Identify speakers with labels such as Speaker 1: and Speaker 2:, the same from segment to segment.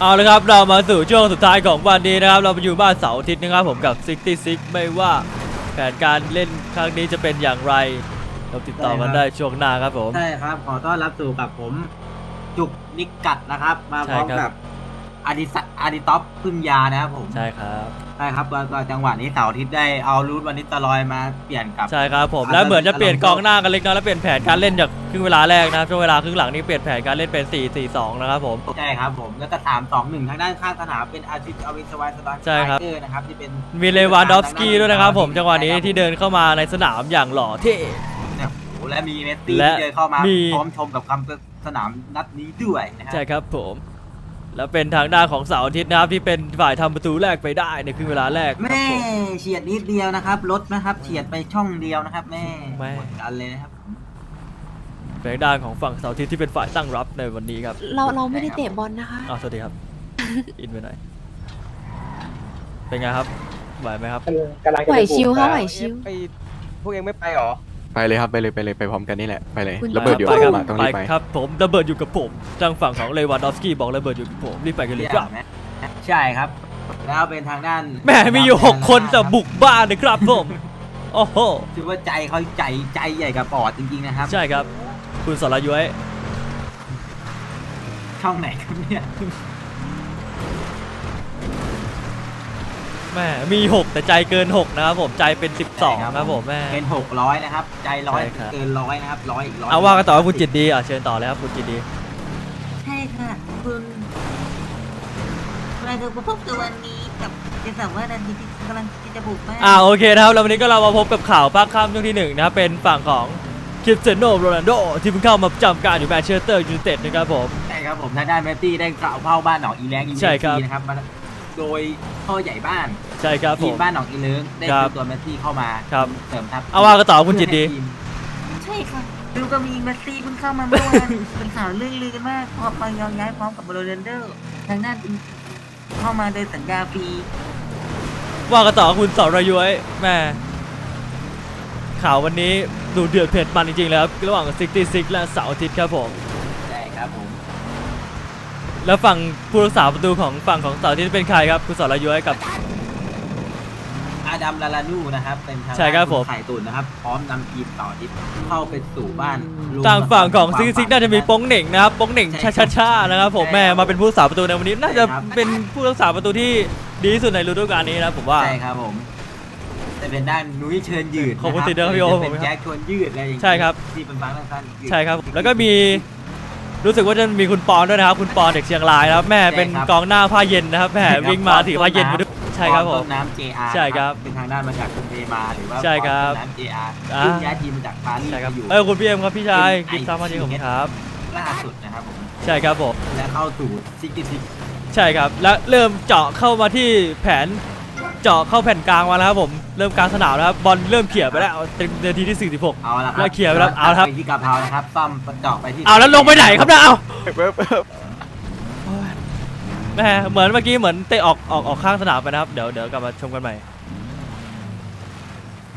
Speaker 1: เอาละครับเรามาสู่ช่วงสุดท้ายของวันนี้นะครับ เราไปอยู่บ้านเสาร์อาทิตย์นะครับผมกับ 66 ไม่ว่าแผนการเล่นครั้งนี้จะเป็นอย่างไร เราติดต่อกันได้ช่วงหน้าครับผม
Speaker 2: ใช่ครับ ขอต้อนรับสู่กับผมจุกนิกกัดนะครับ มาพร้อม
Speaker 1: ใช่ครั
Speaker 2: กับบ อาดิสอาดิท็อปพึ่งยานะครับผม
Speaker 1: ใช่ครับ
Speaker 2: ใช่ครับก็ก็จังหวะนี้เสาร์อาทิตย์ได้เอารูทวันนี้ตะลอยมาเปลี่ยนกับ
Speaker 1: ใช่ครับผม
Speaker 2: อะ
Speaker 1: แล้วเหมือนจะเปลี่ยน
Speaker 2: แล้ว
Speaker 1: กองหน้ากันเล็กน้อยแล้วเปลี่ยนแผนการเล่นจากครึ่งเวลาแรกนะช่วงเวลาครึ่งหลังนี้เปลี่ยนแผนการเล่นเป็น 4-4-2 นะครับผม
Speaker 2: ใช่ครับผมแล้วก็สามสองหนึ่งทางด้านข้างสนามเป็นอาชิตอวิสวายสตาร์
Speaker 1: ใช่ครับ
Speaker 2: เกอร์นะครับที่เป็น
Speaker 1: มีเลวานดอฟสกี้ด้วยนะครับผมจังหวะนี้ที่เดินเข้ามาในสนามอย่างหล่อเท่
Speaker 2: เนี่ยโอ้โหและมีเมสซี่
Speaker 1: และ
Speaker 2: ที่เดินเข้ามา
Speaker 1: มี
Speaker 2: พร้อมชมกับคำสนามนัดนี้ด้วยนะฮะ
Speaker 1: ใช่ครับผม แล้วเป็นทางด้านของเสาร์อาทิตย์นะครับที่เป็นฝ่ายทำประตูแรกไปได้ในครึ่งเวลาแรกครับ
Speaker 2: แม่
Speaker 1: ผม
Speaker 2: เฉียดนิดเดียวนะครับรถนะครับเฉียดไปช่องเดียวนะครับ แม่
Speaker 1: แม่
Speaker 2: หมดกันเลยนะครับ
Speaker 1: เป็นทางด้านของฝั่งเสาร์อาทิตย์ที่เป็นฝ่ายตั้งรับในวันนี้ครับ
Speaker 3: เราเราไม่ได้เตะบอลนะคะ
Speaker 1: อ้าวสวัสดีครับ อินไปหน่อยเป็นไงครับไหวไหมครับ
Speaker 4: กำลังจะ
Speaker 3: ไหว
Speaker 4: ไปบุก
Speaker 3: ชิวค่ะ
Speaker 4: แล้ว
Speaker 3: ไหวชิว
Speaker 4: ไปพวกเองไม่ไปเหรอ
Speaker 5: ไปเลยครับไปเลยไปเลยไปพร้อมกันนี่แหละไปเลย
Speaker 3: คุณ
Speaker 5: ระเบิดอยู่
Speaker 1: ไปครับ
Speaker 5: มาต้อง
Speaker 1: ไป
Speaker 5: รีบไป
Speaker 1: ครับผมระเบิดอยู่กับผมทางฝั่งของเลวานดอฟสกี้บอกระเบิดอยู่กับผมรีบไปกันเลยครับ
Speaker 2: ใช่ครับ แล้วเป็นทางด้าน
Speaker 1: แหม่มีอยู่ 6 คนแต่บุกบ้านเลยครับผม โอ้โห
Speaker 2: ถือว่าใจเขาใจใจใหญ่กับปอดจริงๆนะครับ
Speaker 1: ใช่ครับ คุณสรยุ้ย
Speaker 2: ช่องไหนครับเนี่ย
Speaker 1: แหม่มี 6 แต่ใจเกิน 6 นะครับผมใจเป็น 12นะครับผมแม่
Speaker 2: เป็นหกร้อยนะครับ ใจร้อย
Speaker 1: ใช่ครับ
Speaker 2: เกินร้อยนะครับร้อยอีกร้อย
Speaker 1: เอาว่ากันต่อว่าคุณจิตดีอะเชิญต่อเลยครับคุณจิตดี
Speaker 6: ใช่ค่ะ คุณเราจะพบกับวันนี้กับจะสามว่าดันทีที่กำลังที่จะบุกบ้าน
Speaker 1: อ่าโอเคนะครับแล้ววันนี้ก็เรามาพบกับข่าวภาคค่ำช่วงที่หนึ่งนะครับเป็นฝั่งของคริสเตียโนโรนัลโดที่เพิ่งเข้ามาประจำการอยู่แมนเชสเตอร์ยูไนเต็ดนะครับผม
Speaker 2: ใช่ครับผมทางด้านเมสซี่ได้กล่าวเผาบ้านหนองอีแรงอี
Speaker 1: ใช่ครับ
Speaker 2: นะครับมา โดยพ่อใหญ่บ้าน
Speaker 1: ใช่ครับผ
Speaker 2: ทีม
Speaker 1: ม
Speaker 2: บ้านหนองอีเลิงได้
Speaker 1: ครั
Speaker 2: ซื้
Speaker 1: บ
Speaker 2: อตัวเมสซี่เข้ามา
Speaker 1: ครับ
Speaker 2: เสริมทัพ
Speaker 1: เอาว่ากันต่อคุณจิตดี
Speaker 2: เพื่อให้ทีม
Speaker 6: ใช่ค่ะดูก็มีเมสซี่เพิ่งเข้ามาเมื่อวาน เป็นข่าวเรื่องลือกันมากพอไปยองย้ายพร้อมกับโรนัลโดทางด้านเป็นเข้ามาโดยสัญญาฟรี
Speaker 1: ว่ากันต่อคุณสรยุ้ยแม่ข่าววันนี้ดูเดือดเผ็ดมันจริงๆแล้วครับระหว่าง 66 และเสาร์อาทิตย์ครับผม
Speaker 2: ใช่ครับผม
Speaker 1: แล้วฝั่งผู้รักษาประตูของฝั่งของเสาร์อาทิตย์เป็นใครครับคุณสรยุ้ยกับ
Speaker 2: อาดัมลาลานูนะครับ เป็นทาง
Speaker 1: ใช่ครับผม
Speaker 2: ไข่ตุนนะครับ พร้อมนำทีมต่อทิพเข้าไปสู่บ้านลุ
Speaker 1: ทางฝั่งของ
Speaker 2: ควม
Speaker 1: ซิกซิกน่าจะมีโป้งเหน่งนะครับโป้งเหน่ง
Speaker 2: ใช่
Speaker 1: ชา
Speaker 2: ครับ
Speaker 1: ชาชานะครับผมแม่มาเป็นผู้รักษาประตูในวันนี้ น่าจะ
Speaker 2: ใช่ครับ
Speaker 1: เป็นผู้รักษาประตูที่ดีที่สุดในฤดูกาลนี้นะผมว่า
Speaker 2: ใช่ครับผม แต่เป็นด้านนุ้ยเชิญยืด
Speaker 1: ขอบคุณ
Speaker 2: นะ
Speaker 1: ติดด้วยครับพี่โอ
Speaker 2: จะเป็น
Speaker 1: ผมครับ
Speaker 2: แจ็คชวนยืดอะไรอย่างเงี้ย
Speaker 1: ใช่ครับ
Speaker 2: ที่เป็นฟังสั้นๆยืด
Speaker 1: ใช่ครับแล้วก็มี รู้สึกว่าจะมีคุณปอนด้วยนะครับ คุณปอนเด็กเชียงรายนะครับแม่
Speaker 2: ใช่ครับ
Speaker 1: เป็นกองหน้าผ้าเย็นนะครับแม่
Speaker 2: ใช่ครับ
Speaker 1: วิ่งมาถือผ้าเย็นมาด้วยใช่ครับผ
Speaker 2: ต้
Speaker 1: ม
Speaker 2: นน้ำ JR
Speaker 1: ใช่ครับ
Speaker 2: เป็นทางด้านมาจากกรุงเทพมาหรือว่า
Speaker 1: ใช่ครับ
Speaker 2: ต้นน้ำ JR
Speaker 1: อ่า
Speaker 2: ซึ่งย้ายทีมมาจากปารีส
Speaker 1: ใช่ครับ
Speaker 2: มาอยู่
Speaker 1: เออคุณพี่เอ็มครับพี่ชาย
Speaker 2: เป็น
Speaker 1: กิฟต์ตามมาดีของผมครับ
Speaker 2: ล่าสุดนะครับผม
Speaker 1: ใช่ครับผม
Speaker 2: และเข้าสู่ซิกซิก
Speaker 1: ใช่ครับและเริ่มเจาะเข้ามาที่แผน เจาะเข้าแผ่นกลางมาแล้วครับผมเริ่มกลางสนามแล้วครับบอลเริ่มเขี่ยไปแล้วเต็มนาทีที่ 46
Speaker 2: เอาละครั
Speaker 1: แล้วเคลียร์ไปแล้วเอาละครับ
Speaker 2: ไปที่กะเพรานะครับซ่อมเจาะไปที่
Speaker 1: เอาแล้วลงไปไหนครับเนี่ยเอา
Speaker 5: เปิ๊บเปิ๊บ
Speaker 1: แหม่เหมือนเมื่อกี้เหมือนเตะออกออกออกข้างสนามไปนะครับเดี๋ยวเดี๋ยวกลับมาชมกันใหม่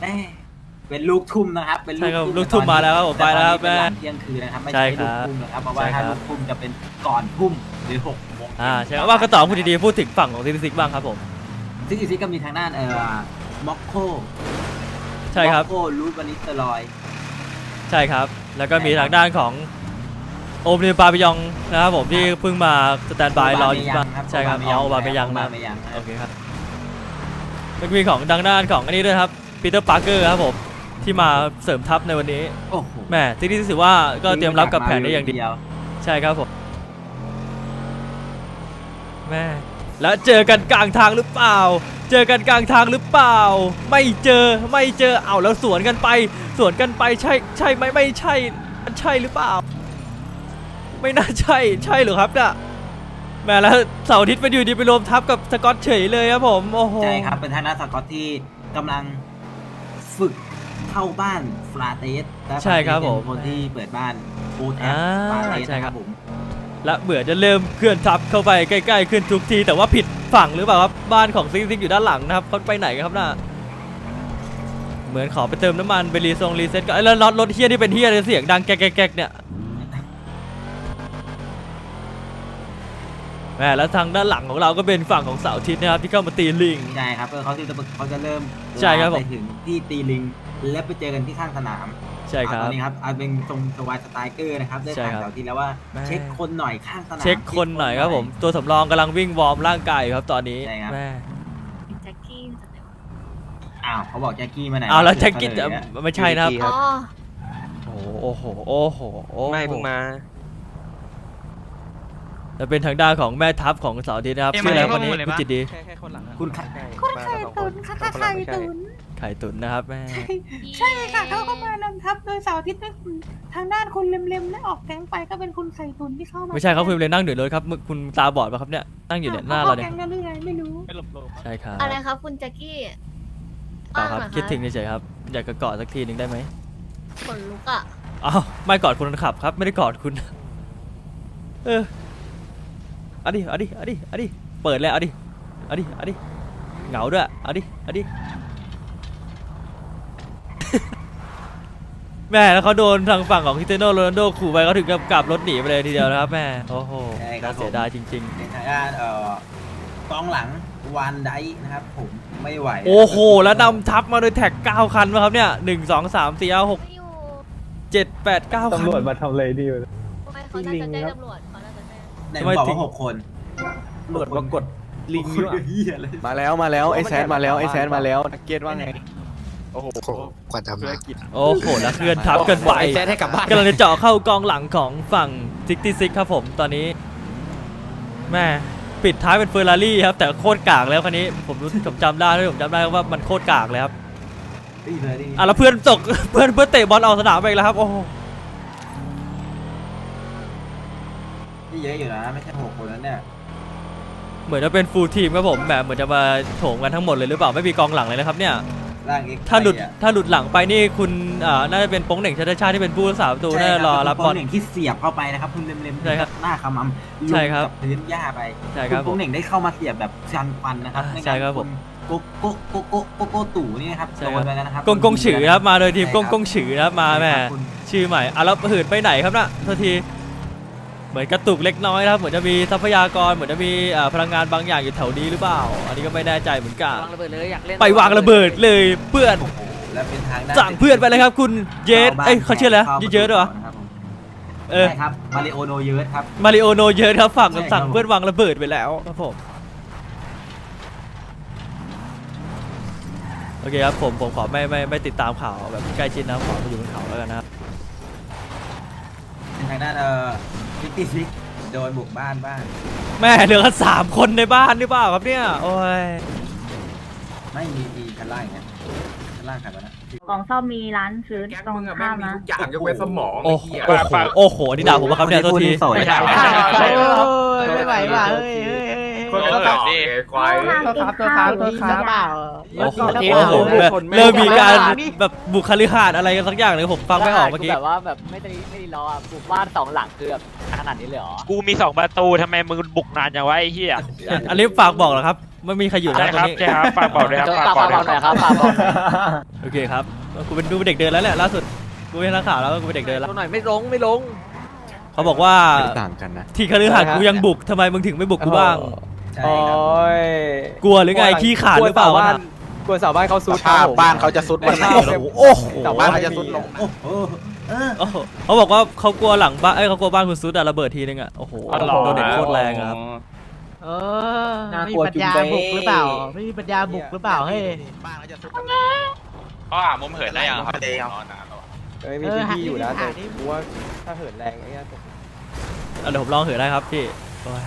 Speaker 2: แม่เป็นลูกทุ่มนะครับเป็น
Speaker 1: ใช่ครับ
Speaker 2: ทุ่
Speaker 1: ลูกทุ่มมาแล้วครับผมไปแล้วครับ
Speaker 2: ต่ตอนนี้เป็นห
Speaker 1: แม่
Speaker 2: งเที่ยงคืนนะครับไม่
Speaker 1: ใช่
Speaker 2: ใช่
Speaker 1: ครับ
Speaker 2: ลูกทุ่มนะครับเพราะว่า
Speaker 1: ใช่ครั
Speaker 2: ถ้า
Speaker 1: บ
Speaker 2: ลูกทุ่มจะเป็นก่อนทุ่มหรือหกโมง
Speaker 1: อ่าใช่ครับว่าก็ต่อพูดดีๆพูดถึงฝั่งของซิซิกบ้างครับผม
Speaker 2: ซึ่งอีกทีก็มีทางด้านเอ่อม็อกโค
Speaker 1: ใช่ครับ
Speaker 2: ม็อกโครูทวานิสเตอรอย
Speaker 1: ใช่ครับ แล้วก็มีทางด้านของโอมเนียปาปิยองนะครับผมที่เพิ่งมาสแตนบายรออยู่ที่บ้านใช่ครับเอาโอบาเมยัง
Speaker 2: โอบา
Speaker 1: นะ
Speaker 2: เมยัง
Speaker 1: โอเคครับแล้วก็มีของทางด้านของอันนี้ด้วยครับปีเตอร์ปาร์เกอร์ครับผมที่มาเสริมทัพในวันนี้
Speaker 2: โอ้โห
Speaker 1: แหม่ที่นี่ถือว่าก็เตรียมรับกับแผนได้อย่างดี
Speaker 2: เดียว
Speaker 1: ใช่ครับผมแม่ แล้วเจอกันกลางทางหรือเปล่า เจอกันกลางทางหรือเปล่า ไม่เจอไม่เจอเอาแล้วสวนกันไป สวนกันไปใช่ใช่ไหมไม่ใช่มันใช่หรือเปล่า ไม่น่าใช่ใช่เหรือครับน่ะแหม่แล้วเสาร์อาทิตย์ไปอยู่ดีไปรวมทัพกับสกอตเฉยเลยครับผมโอ้โห
Speaker 2: ใช่ครับเป็นทางด้านสกอตที่กำลังฝึกเข้าบ้านฟลาเตสและ
Speaker 1: ใช่ครับ
Speaker 2: ฟลาเตส
Speaker 1: ผม
Speaker 2: เป็นคนที่เปิดบ้านโอแท
Speaker 1: อ่า
Speaker 2: ฟลาเตส
Speaker 1: ใช่
Speaker 2: นะ
Speaker 1: ค
Speaker 2: ค
Speaker 1: รั
Speaker 2: รับบผม
Speaker 1: และเบื่อจะเริ่มเคลื่อนทัพเข้าไปใกล้ๆ ขึ้นทุกที แต่ว่าผิดฝั่งหรือเปล่าครับบ้านของซิกซิกอยู่ด้านหลังนะครับเขาไปไหนกันครับน่ะเหมือนขอไปเติมน้ำมันไปรีทรงรีเซ็ตก็เอ้ยแล้วรถรถเฮียที่เป็นเฮียเลยเสียงดังแก๊กๆๆเนี่ยแม่แล้วทางด้านหลังของเราก็เป็นฝั่งของเสาร์อาทิตย์นะครับที่เข้ามาตีลิง
Speaker 2: ใช่ครับเออเขาจะเขาจะเริ่ม
Speaker 1: ใช่ครับผม
Speaker 2: ไปถึงที่ตีลิง แล้วไปเจอกันที่ข้างสนาม
Speaker 1: ใช่ครั
Speaker 2: อ่าต
Speaker 1: บ
Speaker 2: อนนี้ครับเอาเป็นทรงสวายสไตล์เกอร์นะครับได้
Speaker 1: ใช่
Speaker 2: ทาง
Speaker 1: ครับ
Speaker 2: เสาร์ที่แล้วว่า
Speaker 1: แม่
Speaker 2: เช็คคนหน่อยข้างสนาม
Speaker 1: เช็คคนหน่อยครับผม ตัวสำรองกำลังวิ่งวอร์มร่างกายอยู่ครับตอนนี้
Speaker 2: ใช่ครับ
Speaker 1: แม่
Speaker 3: แจ็คกี้มาจากไหนวะ
Speaker 2: อ้าวเขาบอกแจ็คกี้มาไหน
Speaker 1: เอาแล้ว
Speaker 2: เฉ
Speaker 1: แจ็ค
Speaker 2: ย
Speaker 1: กี้
Speaker 2: ๆ
Speaker 1: จะ
Speaker 2: เนี่ย
Speaker 1: ไม่ใช่นะครับ
Speaker 3: อ๋อ
Speaker 1: โอ้โห โอ้โห โอ้โห
Speaker 4: ไม่เพิ่งมา
Speaker 1: จะเป็นทางด้านของแม่ทัพของเสาร์อาทิตย์นะครับชื่ออะไรคนนี้คุณจิตดี
Speaker 4: แค่แค่คนหลังอะ
Speaker 2: คุณไข่
Speaker 6: คุณไข่ตุนค่ะค่ะไข่ตุน
Speaker 1: ไข่ตุ๋นนะครับแม่
Speaker 6: ใช่ค่ะเขาก็มานำทัพโดยเสาร์อาทิตย์นี่คุณทางด้านคุณเล็มๆได้ออกแก๊งไปก็เป็นคุณไข่ตุนที่เข้ามา
Speaker 1: ไม่ใช่ครับคุณเลยนั่งอยู่เลยครับมึงคุณตาบอดป่ะครับเนี่ยนั่งอยู่เนี่ยหน้าเราเนี่ย
Speaker 6: แก๊งแล้วหรือไงไม่รู้
Speaker 4: ไม่หลบหลบ
Speaker 1: ใช่ครับ
Speaker 3: อะไรครับคุณแจ็คกี้
Speaker 1: เปล่าครับ
Speaker 3: ว่างเหอ
Speaker 1: คิดถึงเฉยๆครับอยากจะกอดสักทีหนึ่งได้ไหม
Speaker 3: ขนลุกอะ
Speaker 1: อ้าวไม่กอดคนขับครับ ไม่ได้กอดคุณ เออเอาดิเอาดิเอาดิเอาดิเปิดแล้วเอาดิเอาดิเอาดิเหงาด้วยเอาดิเอาดิ แม่แล้วเขาโดนทางฝั่งของคริสเตียโนโรนัลโดขู่ไปเขาถึงกับกลับรถหนีไปเลยทีเดียวนะครับแม่โอ้โห
Speaker 2: ใช่ครับ
Speaker 1: น่าเสียดายจริง
Speaker 2: ในทางด้านเอ่อกองหลังวันไดนะครับ ผมไม่ไหว
Speaker 1: ๆ โอ้โห แล้วนำทัพมาโดยแท็ก 9 คันมาครับเนี่ย 1 2 3 4 5 6
Speaker 3: ไม่อยู่
Speaker 1: 7 8 9 คัน
Speaker 7: ตำรวจมาทำอะไรดีวะ
Speaker 3: ทำไมเขาน่าจะแจ้งตำรวจเขาน่าจะแจ้ง
Speaker 2: ไหน
Speaker 1: ทำไม
Speaker 2: บอก
Speaker 1: ถึง
Speaker 2: ว่าหกคน
Speaker 7: ตำรวจมากดลิง
Speaker 2: ห
Speaker 7: ด้
Speaker 2: ก
Speaker 7: ว
Speaker 2: คน
Speaker 7: ย
Speaker 2: เหี้ยเลย
Speaker 5: มาแล้วมาแล้วไอ้แซดมาแล้วไอ้แซดมาแล้วนักเก็ตว่าไง โอ้โห
Speaker 8: กว่าจะ
Speaker 5: ธุ
Speaker 8: มาร
Speaker 5: กิจ
Speaker 1: โอ้โหแล้วเคลื่อนทัพกันไว
Speaker 4: ไอ้แซดให้กลับบ้าน
Speaker 1: กำลังจะเจาะเข้ากองหลังของฝั่ง66ครับผมตอนนี้แม่ปิดท้ายเป็นเฟอร์รารี่ครับ แต่โคตรกากแล้วคันนี้ผมรู้ผมจำได้ด้วยผมจำได้ว่ามันโคตรกากเลยครับ
Speaker 2: ดีเลยดี
Speaker 1: อะแล้วเพื่อนตก เพื่อนเพื่อนเตะบอลออกสนามไปอีกแล้วครับโอ้โห
Speaker 2: นี่เยอะอยู่นะ ไม่ใช่หกคนนั้นเนี่ย
Speaker 1: เหมือนจะเป็นฟูลทีมครับผมแหมเหมือนจะมาโถมกันทั้งหมดเลยหรือเปล่าไม่มีกองหลังเลยนะครับเนี่ย
Speaker 2: ร่างเอ็ก
Speaker 1: ถ้าหลุดถ้าหลุดหลังไปนี่คุณอ่าน่าจะเป็นโป้งเหน่งชาติชาติที่เป็นผู้รักษาประตูน่าจะรอรับบอล
Speaker 2: หนึ่งที่เสียบเข้าไปนะครับคุณเล็มๆ
Speaker 1: ใช่ครับ
Speaker 2: หน้าขมำ
Speaker 1: ใช่ครับ
Speaker 2: ลงกัพื้นหญ้าไป
Speaker 1: ใช่ครับ
Speaker 2: ณโป้งเหน่งได้เข้ามาเสียบแบบชันควันนะครับ
Speaker 1: อ่า
Speaker 2: ไม่งั้น
Speaker 1: ใช่ครับผม
Speaker 2: ณโกโกโกโกโกโกตู่นี่นะครับ
Speaker 1: ใช่
Speaker 2: โด
Speaker 1: ครับ
Speaker 2: นไปแล้วนะครับ
Speaker 1: กงกงฉือครับมาโดยทีม
Speaker 2: ใช่
Speaker 1: ก
Speaker 2: ค
Speaker 1: ง
Speaker 2: รับ
Speaker 1: กงฉือนะครับมาแหม่
Speaker 2: ใช่ครับคุณ
Speaker 1: ชื่อใหม่อะแล้วหืดไปไหนครับน่ะโทษที เหมือนกระตุกเล็กน้อยนะครับเหมือนจะมีทรัพยากรเหมือนจะมีอ่าพลังงานบางอย่างอยู่แถวนี้หรือเปล่า อันนี้ก็ไม่แน่ใจเหมือนกัน
Speaker 4: วางระเบิดเลยอยากเล่น
Speaker 1: ไปวางระเบิดเลยเพื่อน
Speaker 2: โอ้โหแล้วเป็นทางด้าน
Speaker 1: สั่งเพื่อนไปเลยครับ คุณเยสเอ้ยเขาชื่ออะไรนะเยอะๆด้วยเหรอ
Speaker 2: นะครับผม
Speaker 1: เออ
Speaker 2: ใช่ครับมาริโอโนเยอะครับ
Speaker 1: มาริโอโนเยอะครับฝั่ง
Speaker 2: ใช่ครับ
Speaker 1: สั่งเพื่อนวางระเบิดไปแล้วครับผมโอเคครับผมผมขอไม่ไม่ไม่ติดตามข่าวแบบใกล้ชิดนะครับขอไปอยู่บนเขาแล้วกันนะครับ
Speaker 2: เป็นทางด้านเอ่อ ฟิกตี้ฟิกโดนบุกบ้านบ้าง
Speaker 1: แม่เหลือกันสามคนในบ้านหรือเปล่าครับเนี่ย โอ้ย
Speaker 2: ไม่มีมีชั้นล่างเนี่ยชั้นล่างใครวะนะ
Speaker 9: ของซ่อมมีร้านซื้อตรงข้ามนะ
Speaker 10: อย่างยกเว้นสมอง
Speaker 1: โอ้โหโอ้โหโอ้โห นี่ด่าผมปะครับเนี่ยโทษที
Speaker 2: โสด
Speaker 10: ไม่ใช่
Speaker 4: ไม่ไหวว่ะเฮ้ย
Speaker 10: คนเขาตอบดิควาย
Speaker 9: ตัวครับตัวครับตัวครับ เปล่า
Speaker 1: โอ้โห
Speaker 4: ที
Speaker 1: โอ้โห
Speaker 4: เริ่
Speaker 1: เริ่มมีการแบบบุคลิกาดอะไรกันสักอย่างหนึงผมฟังไม่ออกเมื่อกี้
Speaker 4: แบบว่าแบบไม่ได้ไม่ได้รออะปลูกบ้านสองหลังคือแบบขนาดนี้เลยเหรอ
Speaker 11: กูมีสองประตูทำไมมึงบุกนานจังวะไอ้เหี้ย
Speaker 1: อันอันนี้ฝากบอกเหรอครับไม่มีใครอยู่
Speaker 11: ใช่
Speaker 1: นะตร
Speaker 11: ค
Speaker 1: ง
Speaker 11: รับ
Speaker 1: นี้
Speaker 11: ใช่ครับฝากบอกด้วยครับ
Speaker 4: ฝากบอกหน่อยครับฝากบอกหน่อย
Speaker 1: โอเคครับกูเป็นดูเป็นเด็กเดินแล้วแหละล่าสุดกูเป็นนักข่าวแล้วกูเป็นเด็กเดินแล้ว
Speaker 4: ตัวหน่อยไม่ลงไม่ลง
Speaker 1: เขาบอกว่า
Speaker 5: ไม่ได้ต่างกันนะ
Speaker 1: ที่คฤหาสน์กูยังบุกทำไมมึงถึงไม่บุกกูบ้าง
Speaker 2: ใช่
Speaker 7: โอ้
Speaker 2: ครับ
Speaker 7: ย
Speaker 1: กลัวหรือไงขี้ขาดหรือเปล่า
Speaker 7: กลัว
Speaker 1: วะ
Speaker 7: สาวบ้านกลัวสาวบ้านเขาซูด
Speaker 8: ถ้าบ้านเขาจะซุดวันไหน
Speaker 1: โอ้โห
Speaker 8: สาวบ้านเขาจะซุดลง
Speaker 2: โอ้โหเออ
Speaker 1: โอ้โหเขาบอกว่าเขากลัวหลังบ้านเอ้ยเขากลัวบ้านคุณซุดอะระเบิดทีนึงอะโอ้โหโดนเด็ดโคตรแรงอะครับ
Speaker 4: เออ
Speaker 7: น่ากลัวจุงเบ
Speaker 4: หรือเปล่า ไม่มีปัญญาบุกหรือเปล่าเฮ้ย
Speaker 8: บ้านเขาจะซุด
Speaker 11: เขาหามุมเหินได้ยังครับ
Speaker 8: เดียว
Speaker 7: เอ้ยมีพื้นที่อยู่นะแต่กูว่าถ้าเหินแรงไอ้เงี้ย
Speaker 1: อะเดี๋ยวผมลองเหินได้ครับพี่โอ้ย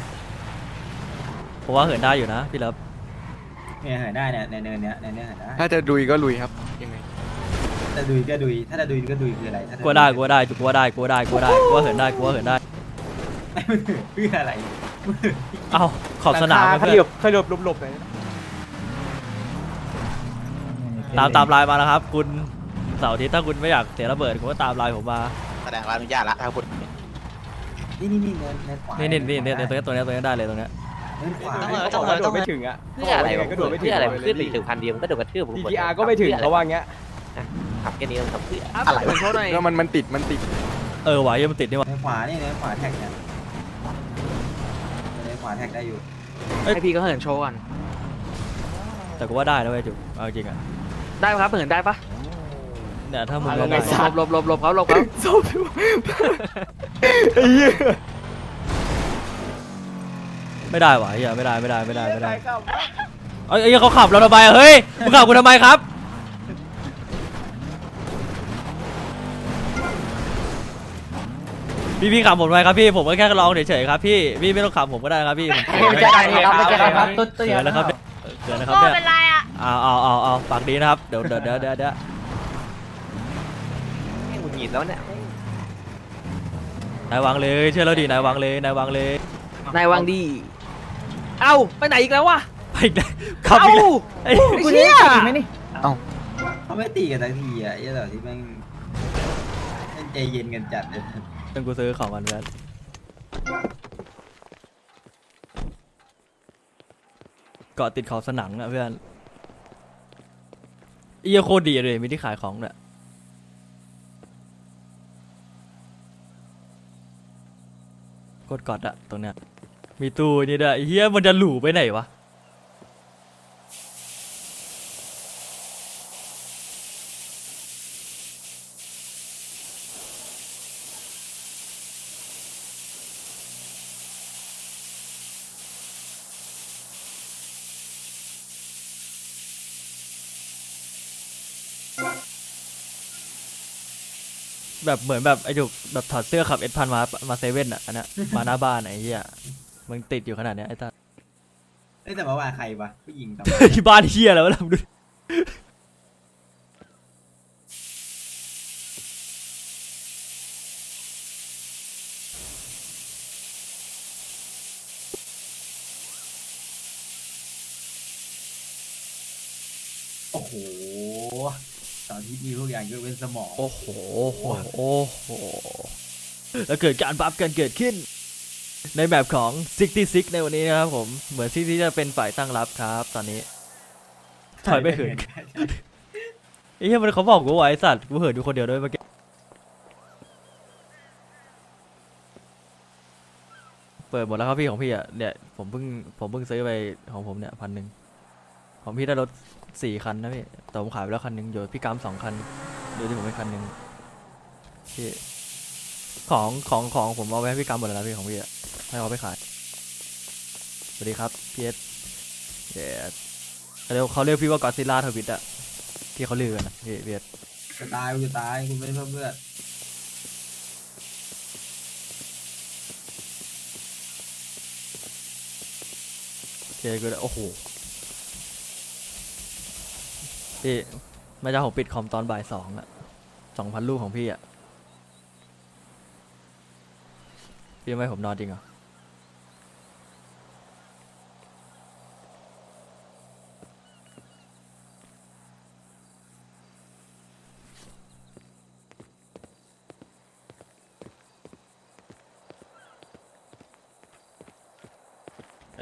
Speaker 1: ผมว่าเหินได้อยู่นะพี่เลิฟ
Speaker 2: เนี่ยเหินได้เนี่ยในเนินเนี้ยในเนี้ยเหินได้
Speaker 5: ถ้าจะดุยก็ลุยครับยังไง
Speaker 2: ถ้าดุยก็ดุยถ้าจะดุยก็ดุยคืออะไรถ้าจะ
Speaker 1: กลัวได้กลัวได้กลัวได้กลัวได้กลัวได้กลัวเหินได้กลัวเหินได้
Speaker 2: เพื่ออะไร
Speaker 1: เอ้าขอบสนาม
Speaker 7: ข
Speaker 1: เพื่
Speaker 7: ยั
Speaker 1: อน
Speaker 7: บขยับหลบๆหน่อย
Speaker 1: ตามตามไลน์มานะครับ คุณเสาร์อาทิตย์ถ้าคุณไม่อยากเสียระเบิดคุณก็ตามไลน์ผมมา
Speaker 8: แสดงว่าอนุญาตละถ้าพูด
Speaker 2: นี่นี่นี่เนินเนินขวา
Speaker 1: นี่นี่นี่นี่นี่ตัวนี้ตัวนี้ตัวนี้ได้เลยตรงเนี้ย
Speaker 2: เนินขวา
Speaker 7: ต้องเลยต้องเลยต้องไม่ถึงอะ
Speaker 4: เพื่ออะไร
Speaker 7: เขาบ
Speaker 4: วะ
Speaker 7: กว่ายังงก็โดดไม่ถึง
Speaker 4: เพื่ออะไรขึ้นไปถึงพันเดียวมันก็โดนกระทืบผม
Speaker 7: DPR ก็ไม่ถึงเขาว่างี้
Speaker 4: ขับแค่นี้ต้องทำเพื่ออะไรวะ
Speaker 5: แล้วมันมันติดมันติด
Speaker 1: เออไหวยังมันติดนี่หว่า
Speaker 2: เนินขวานี่เนินขวาแท็กเนี่ยเนินขขวาแท็กได้อยู่
Speaker 4: ให้พี่ก็เหินโชว์ก่อน
Speaker 1: แต่กูว่าได้นะเว้ยจุกเอาจริงอะ
Speaker 4: ได้ปะครับเหินได้ปะ
Speaker 1: เนี่ยถ้ามึง
Speaker 4: ห
Speaker 1: ล
Speaker 4: ล
Speaker 1: ง
Speaker 4: บ
Speaker 1: ไป
Speaker 4: หลบหลบหลบเขาหลบเขา
Speaker 1: ไม่ได้ว่ะเฮียไม่ได้ไม่ได้ไม่ได้ไม่ได้เอ้ยเอ้ยเขาขับเราทำไมอะเฮ้ยมึงขับกูทำไมครับพี่พี่ขับผมทำไมครับพี่ผมก็แค่ลองเฉยๆครับพี่พี่ไม่ต้องขับผมก็ได้ครับพี่ผม
Speaker 4: ไม่ใช่ครับไม่ใช่ครับ
Speaker 6: ตุ๊ดตุ๊ด
Speaker 1: เกินแล้วครับเนี่ยเกินแล้วครับ
Speaker 3: โก้
Speaker 1: เนี่ย
Speaker 3: เป็นไรอะ
Speaker 1: เอาเอาเอาเอาปากดีนะครับเดี๋ยวเดี๋ยวเดี๋ยวเดี๋ยวเดี๋ยว
Speaker 5: หงุดหงิดแล้วเนี่ย
Speaker 1: นายวางเลยเชื่อเราดีนายวางเลยนายวางเลย
Speaker 4: นายวางดี เอ้าไปไหนอีกแล้ววะ
Speaker 1: ไปอีกแล้วขับอีกแล้วไอ้
Speaker 4: กูเนี่ย
Speaker 2: เขาไม่ตีกันสักทีอะไอ้เหล่าที่แม่งแม่งใจเย็นกันจัดเลย
Speaker 1: เป็นกูซื้อของมันแล้วเกาะติดเขาสนังอะเพื่อนเอียโคตรดีเลยมีที่ขายของเนี่ยโคตรกอดอะตรงเนี้ย มีตู้นี่ด้วยไอ้เฮียมันจะหลูไปไหนวะ แบบเหมือนแบบไอ้จุกแบบถอดเสื้อขับเอ็ดพันมามาเซเว่นอะอันเนี้ยมาหน้าบ้านไอ้เหี้ย มึงติดอยู่ขนาดเนี้ยไอ้ตา
Speaker 2: เอ้ยแต่เมื่อวานใครวะผู้หญิงกับ
Speaker 1: ที่บ้านเหี้ยแล้วะล่ะมึงดูดิ
Speaker 2: โอ้โหตอนที่มีทุกอย่างยกเว้นสมอง
Speaker 1: โอ้โหโอ้โหโอ้โห แล้วเกิดการบัฟกันเกิดขึ้น ในแบบของ 66 ในวันนี้นะครับผม เหมือนที่ที่จะเป็นฝ่ายตั้งรับครับ ตอนนี้ ถอยไปเหินไอ้เหี้ยมันเขาบอกกูว่าไอ้สัตว์กูเหินอยู่คนเดียวด้วยเมื่อกี้เปิดหมดแล้วครับพี่ของพี่อะเนี่ยผมเพิ่งผมเพิ่งซื้อไปของผมเนี่ยพันหนึ่งของพี่ได้รถสี่คันนะพี่แต่ผมขายไปแล้วคันหนึ่งอยู่พี่กามสองคันเดี๋ยวที่ผมไปคันหนึ่งพี่ของของของผมเอาไว้ให้พี่กามหมดแล้วนะพี่ของพี่อะ ให้เขาไปขาย สวัสดีครับพีเอสเดี๋ยวเรียกเขาเรียกพี่ว่ากอซิล่าทวิตอะที่เขาลือกันนะพี่พีเอส
Speaker 2: จะตายกูจะตายคุณไม่ได้เพิ่มเลือด
Speaker 1: เจกูเลยโอ้โหพี่แม่เจ้าผมปิดคอมตอนบ่ายสองอะสองพันลูกของพี่อะพี่ไม่ให้ผมนอนจริงเหรอ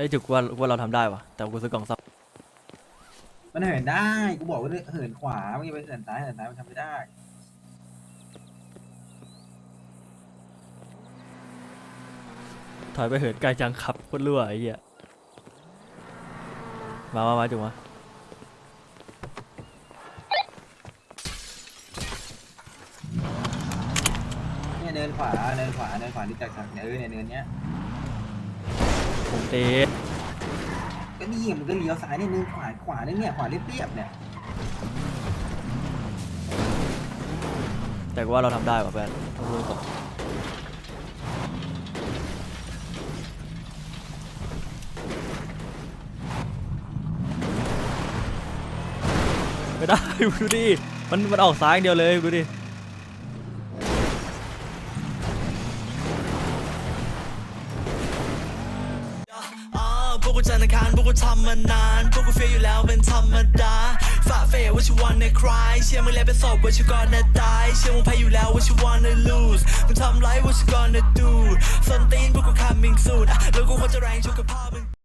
Speaker 1: อ้ยจุกว่าว่าเราทำได้วะแต่กูซื้อกล่องซับ
Speaker 2: มันเหินได้ กูบอกว่าเหินขวาไม่ไปเหินซ้ายเหินซ้ายมันทำไม่ได้
Speaker 1: ถอยไปเหินไกลจังขับโคตรรั่วไอ้เหี้ยมามามาจุกมา
Speaker 2: เนี่ยเนินขวาเนินขวาเนินขวาที่จากทางเออเนี่ยเนินเนี้ย
Speaker 1: ผมเตะ
Speaker 2: ก็นี่มันก็เลี้ยวซ้ายเนี่ยเนินขวาขวาเนี่ยเนี่ยขวาเรียบๆเนี่ย
Speaker 1: แต่กูว่าเราทำได้ป่ะเพื่อนต้องพูดตรงไม่ได้ดูดิมันมันออกซ้ายอย่างเดียวเลยดูดิ
Speaker 12: กกูทำมานาน พวกกูเฟียอยู่แล้วเป็นธรรมดาฝ่าเฟยว่าชิวันในคลายเชื่อมึงแล้วเป็นศพว่าชิวก่อนนะตาย เชื่อมึงแพ้อยู่แล้วว่าชิวันใน lose มึงทำไรว่าชิ gonna do ส้นตีนพวกกู coming soon อะแล้วกูควรจะแรงชุกกับพ่อมึง